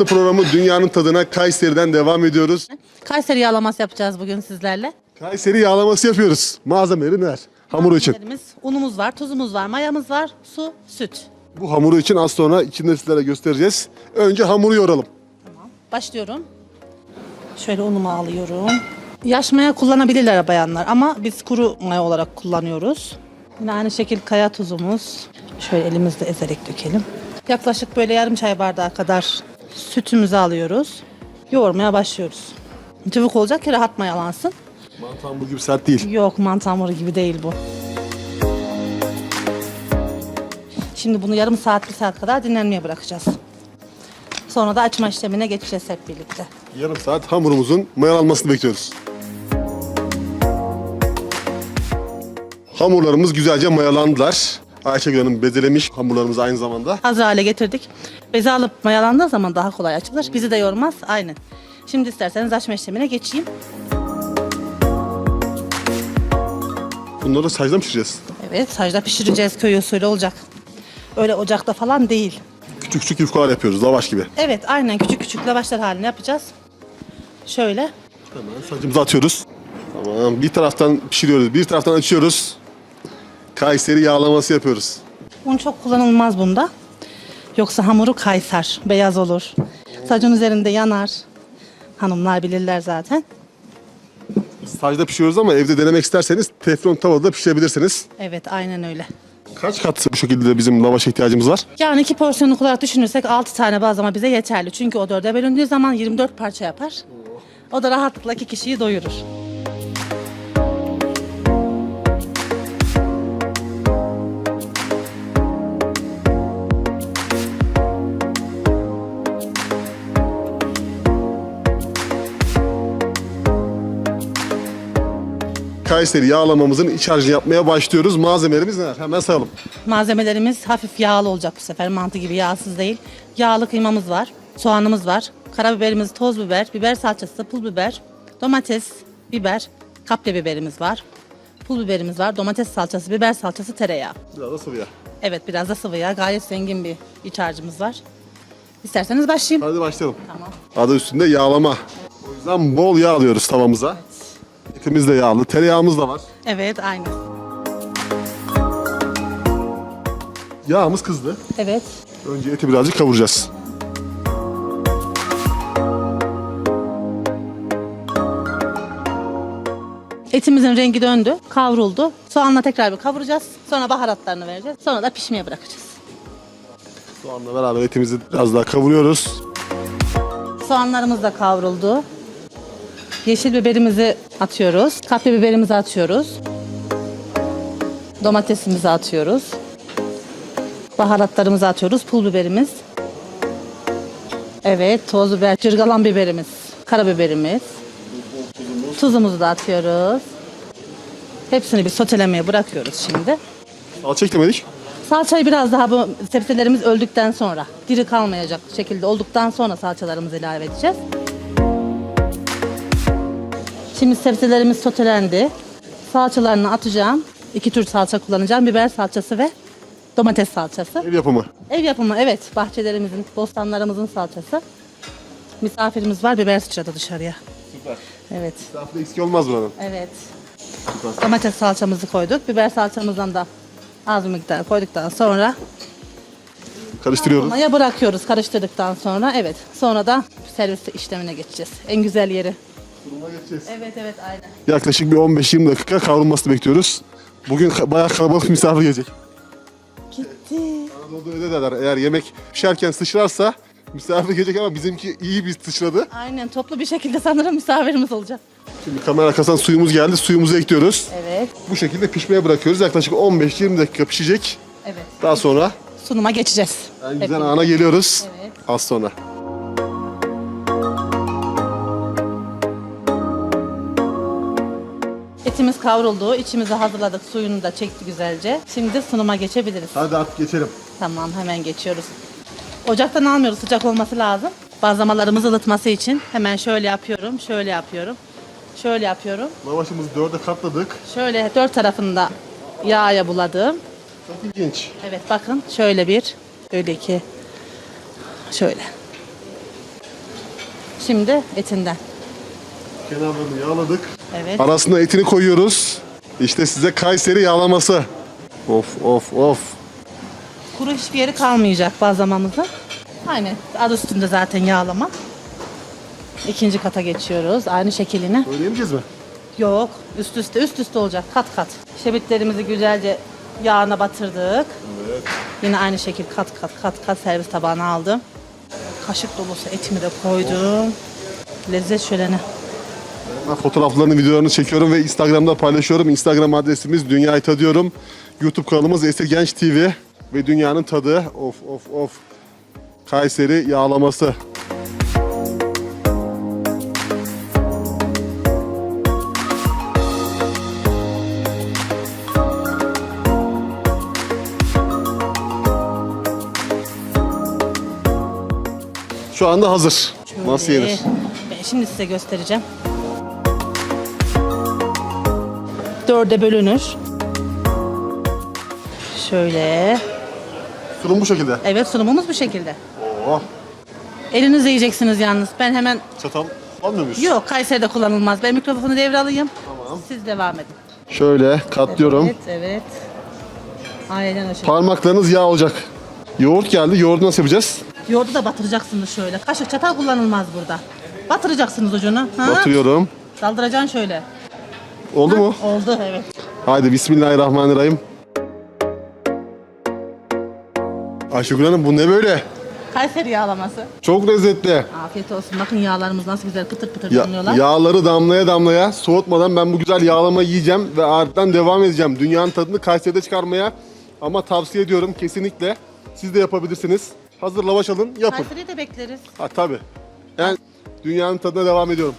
tatlı programı Dünyanın Tadına Kayseri'den devam ediyoruz. Kayseri yağlaması yapacağız bugün sizlerle. Kayseri yağlaması yapıyoruz. Malzemeleri neler? Hamuru için. Malzemelerimiz, Unumuz var, tuzumuz var, mayamız var, su, süt. Bu hamuru için az sonra içinde sizlere göstereceğiz. Önce hamuru yoğuralım. Başlıyorum. Şöyle unumu alıyorum. Yaş maya kullanabilirler bayanlar ama biz kuru maya olarak kullanıyoruz. Yine aynı şekil kaya tuzumuz. Şöyle elimizle ezerek dökelim. Yaklaşık böyle yarım çay bardağı kadar sütümüzü alıyoruz. Yoğurmaya başlıyoruz. Cıvık olacak ki rahat mayalansın. Mantı hamuru gibi sert değil. Yok mantı hamuru gibi değil bu. Şimdi bunu yarım saat bir saat kadar dinlenmeye bırakacağız. Sonra da açma işlemine geçeceğiz hep birlikte. Yarım saat hamurumuzun mayalanmasını bekliyoruz. Hamurlarımız güzelce mayalandılar. Ayşegül Hanım bezelemiş hamurlarımızı aynı zamanda. Hazır hale getirdik. Beze alıp mayalandığı zaman daha kolay açılır. Bizi de yormaz. Aynen. Şimdi isterseniz açma işlemine geçeyim. Bunları sacda mı pişireceğiz? Evet, sacda pişireceğiz. Köy usulü olacak. Öyle ocakta falan değil. Küçük küçük yufkalar yapıyoruz, lavaş gibi. Evet, aynen küçük küçük lavaşlar halini yapacağız. Şöyle. Hemen sacımızı atıyoruz. Tamam, bir taraftan pişiriyoruz, bir taraftan açıyoruz. Kayseri yağlaması yapıyoruz. Un çok kullanılmaz bunda. Yoksa hamuru kaysar, beyaz olur. Sacın üzerinde yanar. Hanımlar bilirler zaten. Sacda pişiriyoruz ama evde denemek isterseniz teflon tavada pişirebilirsiniz. Evet, aynen öyle. Kaç kat bu şekilde bizim lavaşa ihtiyacımız var? Yani iki porsiyonluk olarak düşünürsek 6 tane bazlama bize yeterli. Çünkü o dörde bölündüğü zaman 24 parça yapar. O da rahatlıkla iki kişiyi doyurur. Kayseri yağlamamızın iç harcını yapmaya başlıyoruz. Malzemelerimiz neler? Hemen sayalım. Malzemelerimiz hafif yağlı olacak bu sefer. Mantı gibi yağsız değil. Yağlı kıymamız var. Soğanımız var. Karabiberimiz, toz biber, biber salçası, pul biber, domates, biber, kapya biberimiz var. Pul biberimiz var. Domates salçası, biber salçası, tereyağı. Biraz da sıvı yağ. Evet biraz da sıvı yağ. Gayet zengin bir iç harcımız var. İsterseniz başlayayım. Hadi başlayalım. Tamam. Adı üstünde yağlama. O yüzden bol yağ alıyoruz tavamıza. Etimiz de yağlı, tereyağımız da var. Evet aynı. Yağımız kızdı. Evet. Önce eti birazcık kavuracağız. Etimizin rengi döndü, kavruldu. Soğanla tekrar bir kavuracağız. Sonra baharatlarını vereceğiz. Sonra da pişmeye bırakacağız. Soğanla beraber etimizi biraz daha kavuruyoruz. Soğanlarımız da kavruldu. Yeşil biberimizi atıyoruz. Kapya biberimizi atıyoruz. Domatesimizi atıyoruz. Baharatlarımızı atıyoruz. Pul biberimiz. Evet, toz biber, cırgalan biberimiz, karabiberimiz. Tuzumuzu da atıyoruz. Hepsini bir sotelemeye bırakıyoruz şimdi. Salça eklemedik. Salçayı biraz daha bu sebzelerimiz öldükten sonra, diri kalmayacak şekilde olduktan sonra salçalarımızı ilave edeceğiz. Şimdi sebzelerimiz sotelendi. Salçalarını atacağım. İki tür salça kullanacağım. Biber salçası ve domates salçası. Ev yapımı. Ev yapımı evet. Bahçelerimizin, bostanlarımızın salçası. Misafirimiz var. Biber sıçradı dışarıya. Süper. Evet. Misafir eksik olmaz buranın. Evet. Domates salçamızı koyduk. Biber salçamızdan da az bir miktar koyduktan sonra Karıştırıyoruz. maya bırakıyoruz karıştırdıktan sonra. Evet. Sonra da servis işlemine geçeceğiz. En güzel yeri. Fırına geçeceğiz. Evet evet aynen. Yaklaşık bir 15-20 dakika kavrulmasını bekliyoruz. Bugün ka- bayağı kalabalık misafir gelecek. Gitti. Anadolu'da öyle derler. Eğer yemek pişerken sıçrarsa misafir gelecek ama bizimki iyi bir sıçradı. Aynen toplu bir şekilde sanırım misafirimiz olacak. Şimdi kamera arkasından suyumuz geldi. Suyumuzu ekliyoruz. Evet. Bu şekilde pişmeye bırakıyoruz. Yaklaşık 15-20 dakika pişecek. Evet. Daha sonra Sunuma geçeceğiz. en güzel ana geliyoruz. Evet. Az sonra. Etimiz kavruldu. İçimizi hazırladık. Suyunu da çekti güzelce. Şimdi sunuma geçebiliriz. Hadi artık geçelim. Tamam hemen geçiyoruz. Ocaktan almıyoruz sıcak olması lazım. Bazlamalarımızı ılıtması için hemen şöyle yapıyorum, şöyle yapıyorum, şöyle yapıyorum. Lavaşımızı dörde katladık. Şöyle dört tarafında yağya buladım. Çok ilginç. Evet bakın şöyle bir, şöyle iki, şöyle. Şimdi etinden. Kenarlarını yağladık. Evet. Arasına etini koyuyoruz. İşte size Kayseri yağlaması. Of of of. Kuru hiçbir yeri kalmayacak bazlamamızın. Aynen. Adı üstünde zaten yağlama. İkinci kata geçiyoruz. Aynı şekline. Öyle yemeyeceğiz mi? Yok. Üst üste üst üste olacak. Kat kat. Şebitlerimizi güzelce yağına batırdık. Yine aynı şekil kat kat kat kat servis tabağına aldım. Kaşık dolusu etimi de koydum. Lezzet şöleni. Fotoğraflarını, videolarını çekiyorum ve Instagram'da paylaşıyorum. Instagram adresimiz Dünyayı Tadıyorum. YouTube kanalımız Esir Genç TV ve Dünyanın Tadı. Of of of. Kayseri yağlaması. Şu anda hazır. Nasıl Şöyle. yenir? Ben şimdi size göstereceğim. Dörde bölünür. Şöyle. Sunum bu şekilde. Evet sunumumuz bu şekilde. Oh. Elinizle yiyeceksiniz yalnız. Ben hemen Çatal almıyor muyuz? Yok Kayseri'de kullanılmaz. Ben mikrofonu devralayım. Tamam. Siz devam edin. Şöyle katlıyorum. Evet, evet. Aynen şekilde. Parmaklarınız yağ olacak. Yoğurt geldi. Yoğurdu nasıl yapacağız? Yoğurdu da batıracaksınız şöyle. Kaşık çatal kullanılmaz burada. Batıracaksınız ucunu. Ha? Batırıyorum. Daldıracaksın şöyle. Oldu mu? Oldu evet. Haydi Bismillahirrahmanirrahim. Ayşegül Hanım bu ne böyle? Kayseri yağlaması. Çok lezzetli. Afiyet olsun. Bakın yağlarımız nasıl güzel pıtır pıtır Ya, yanıyorlar. yağları damlaya damlaya soğutmadan ben bu güzel yağlamayı yiyeceğim ve ardından devam edeceğim. Dünyanın tadını Kayseri'de çıkarmaya ama tavsiye ediyorum kesinlikle. Siz de yapabilirsiniz. Hazır lavaş alın yapın. Kayseri'yi de bekleriz. Ha tabii. Ben dünyanın tadına devam ediyorum.